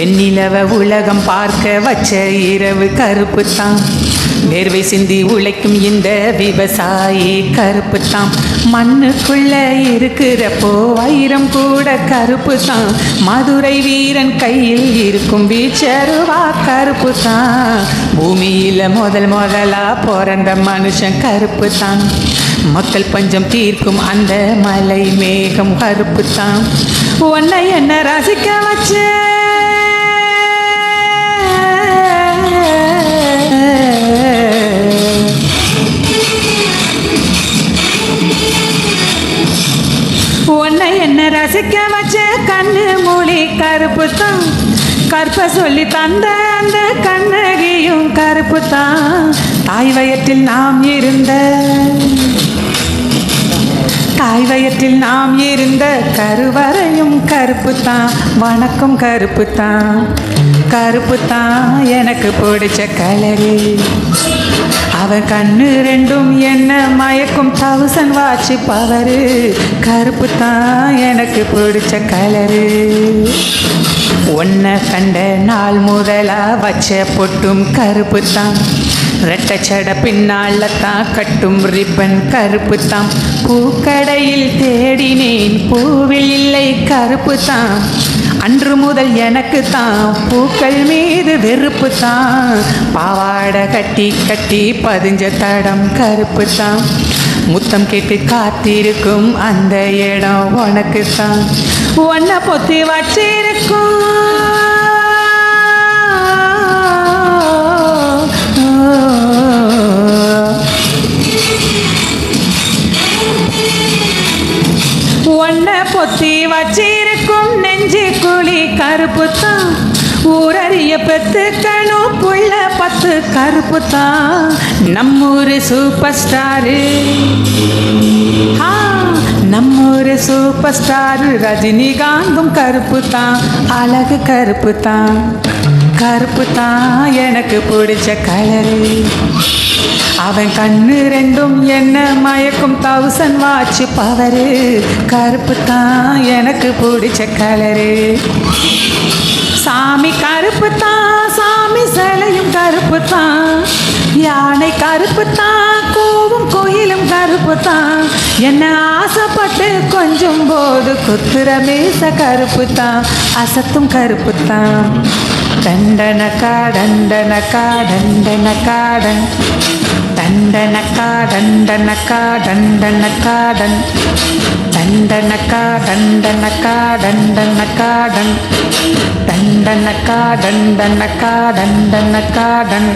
வெண்ணிலவ உலகம் பார்க்க வச்ச இரவு கருப்பு தான் வேர்வை சிந்தி உழைக்கும் இந்த விவசாயி கருப்பு தான் மண்ணுக்குள்ள இருக்கிறப்போ வைரம் கூட கருப்பு தான் மதுரை வீரன் கையில் இருக்கும் வீச்சருவா கருப்பு தான் பூமியில முதல் முதலா பிறந்த மனுஷன் கருப்பு தான் மக்கள் பஞ்சம் தீர்க்கும் அந்த மலை மேகம் கருப்பு தான் உன்னை என்ன ரசிக்க உன்னை என்ன ரசிக்க வச்ச? கண்ணு மூலி கருப்பு தான் கற்ப சொல்லி தந்த அந்த கண்ணகியும் கருப்பு தான் தாய் வயத்தில் நாம் இருந்த தாய் வயத்தில் நாம் இருந்த கருவறையும் கருப்பு தான் வணக்கம் கருப்பு தான் கருப்பு தான் எனக்கு பிடிச்ச கலரு அவன் கண்ணு ரெண்டும் என்ன மயக்கும் தௌசண்ட் வாட்சி பவரு கருப்பு தான் எனக்கு பிடிச்ச கலரு உன்னை கண்ட நாள் முதலா வச்ச பொட்டும் கருப்பு தான். ரெட்டச்சட பின்னால தான் கட்டும் ரிப்பன் கருப்பு தான். பூக்கடையில் தேடினேன் பூவில் இல்லை கருப்பு தான். அன்று முதல் எனக்கு தான் பூக்கள் மீது வெறுப்பு தான் பாவாடை கட்டி கட்டி பதிஞ்ச தடம் கருப்பு தான் முத்தம் கேட்டு காத்திருக்கும் அந்த இடம் உனக்கு தான் ஒன்ன பொத்தி வச்சிருக்கும். ஒன்ன பொத்தி வச்சிருக்கும் நெஞ்சு குழி கருப்பு தான் ஊரறிய பெத்துக்கணும் புள்ள பத்து கருப்பு தான் நம்மூரு சூப்பர் ஸ்டாரு ஆ, நம்மூரு சூப்பர் ஸ்டாரு ரஜினிகாந்தும் கருப்பு தான் அழகு கருப்பு தான் கருப்பு தான் எனக்கு பிடிச்ச கலரு அவன் கண்ணு ரெண்டும் என்ன மயக்கும்? தௌசண்ட் வாட்ச் பவரு கருப்பு தான் எனக்கு பிடிச்ச கலரு சாமி கருப்பு தான் சாமி சிலையும் கருப்பு தான் யானை கருப்பு தான் கோவும் கோயிலும் கருப்பு தான் என்ன ஆசைப்பட்டு கொஞ்சம் போது குத்துற மீச கருப்பு தான் அசத்தும் கருப்பு தான் தண்டனக்கா தண்டனக்கா தண்டனக்கா தண்ட தண்டனக்கா தண்டனக்கா தண்டனக்காடன் தண்டனக்கா தண்டனக்கா தண்டனக்காடன் தண்டனக்கா தண்டனக்கா தண்டனக்காடன்